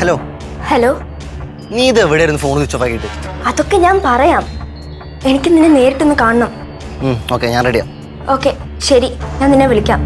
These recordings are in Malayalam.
ഹലോ ഹലോ നീ ഇത് എവിടെയായിരുന്നു ഫോൺ സ്വിച്ച് ഓഫ് ആക്കിയിട്ട്? അതൊക്കെ ഞാൻ പറയാം. എനിക്ക് നിന്നെ നേരിട്ടൊന്ന് കാണണം. ഓക്കെ ഞാൻ റെഡിയാ ഓക്കെ ശരി. ഞാൻ നിന്നെ വിളിക്കാം.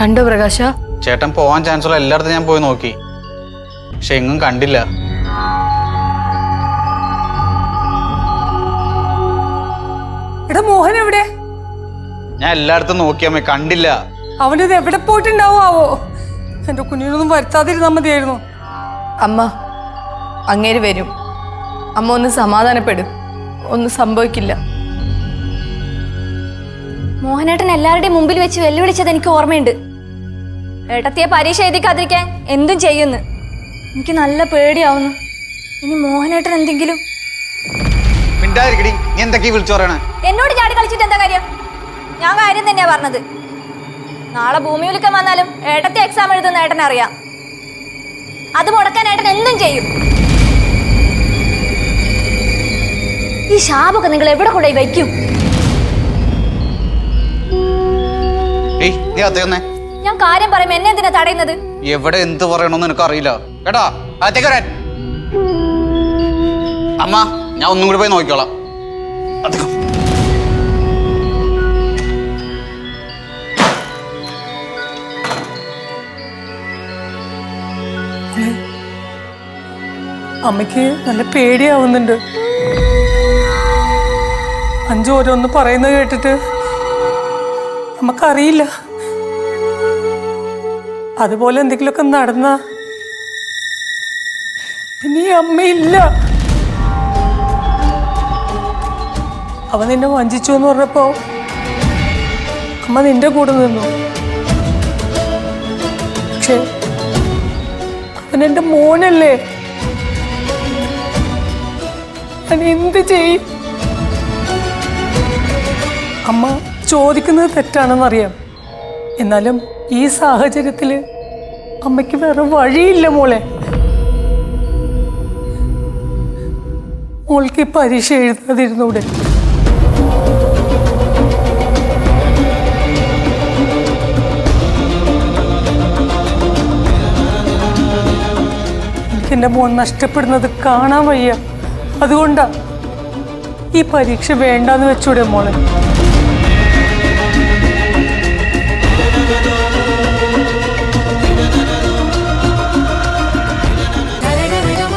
കണ്ടോ പ്രകാശ? ചേട്ടൻ പോവാൻ ചാൻസ് ഉള്ള എല്ലായിടത്തും ഞാൻ പോയി നോക്കി. പക്ഷെ എങ്ങും കണ്ടില്ല. എടാ മോഹൻ എവിടെ? ഞാൻ എല്ലായിടത്തും നോക്കിയാമേ കണ്ടില്ല. അവനത് എവിടെ പോയിട്ടുണ്ടാവോ എന്റെ കുഞ്ഞിനൊന്നും വരുത്താതിരുന്നാ മതിയായിരുന്നു. അമ്മ അങ്ങേര് വരും. അമ്മ ഒന്ന് സമാധാനപ്പെടും. ഒന്നും സംഭവിക്കില്ല. മോഹനേട്ടൻ എല്ലാവരുടെയും മുമ്പിൽ വെച്ച് വെല്ലുവിളിച്ചത് എനിക്ക് ഓർമ്മയുണ്ട്. ഏട്ടത്തിയെ പരീക്ഷ എഴുതിക്കാതിരിക്കാൻ എന്തും ചെയ്യുന്നു. എനിക്ക് നല്ല പേടിയാവുന്നു. ഇനി മോഹനേട്ടൻ എന്തെങ്കിലും? മിണ്ടായിരിക്കടി നീ എന്തൊക്കെയാ വിളിച്ചു പറയണേ? എന്നോട് ചാടി കളിച്ചിട്ട് എന്താ കാര്യം? ഞാൻ കാര്യം തന്നെയാ പറഞ്ഞത്. നാളെ ഭൂമി വന്നാലും ഏട്ടത്തെ എക്സാം എഴുതുന്ന ഏട്ടൻ അറിയാം. അത് മുടക്കാൻ ഏട്ടൻ എന്തും ചെയ്യും. ഈ ശാപൊക്കെ നിങ്ങൾ എവിടെ കൊണ്ടുപോയി വയ്ക്കും? ഏയ് നീ ഞാൻ കാര്യം പറയും എന്നെ എന്തിനാ തടയുന്നത്? എവിടെ എന്ത് പറയണോന്ന് എനിക്ക് അറിയില്ല കേട്ടാ? അകത്തേക്ക് വരാൻ. അമ്മ ഞാൻ ഒന്നും കൂടി പോയി നോക്കിക്കോളാം. അധികം അമ്മയ്ക്ക് നല്ല പേടിയാവുന്നുണ്ട്. അഞ്ചു ഓരോന്ന് പറയുന്നത് കേട്ടിട്ട് നമുക്കറിയില്ല. അതുപോലെ എന്തെങ്കിലുമൊക്കെ നടന്ന. ഇനി അമ്മയില്ല. അവൻ നിന്നെ വഞ്ചിച്ചു എന്ന് പറഞ്ഞപ്പോ അമ്മ നിന്റെ കൂടെ നിന്നു. പക്ഷെ അവൻ എന്റെ മോനല്ലേ. ഞാൻ എന്ത് ചെയ്യും? അമ്മ ചോദിക്കുന്നത് തെറ്റാണെന്നറിയാം. എന്നാലും ഈ സാഹചര്യത്തിൽ അമ്മയ്ക്ക് വേറെ വഴിയില്ല മോളെ. മോൾക്ക് പരീക്ഷ എഴുതാതിരുന്നൂടെ? എന്റെ മോൻ നഷ്ടപ്പെടുന്നത് കാണാൻ വയ്യ. അതുകൊണ്ടാ ഈ പരീക്ഷ വേണ്ടാന്ന് വെച്ചൂടെ മോളെ.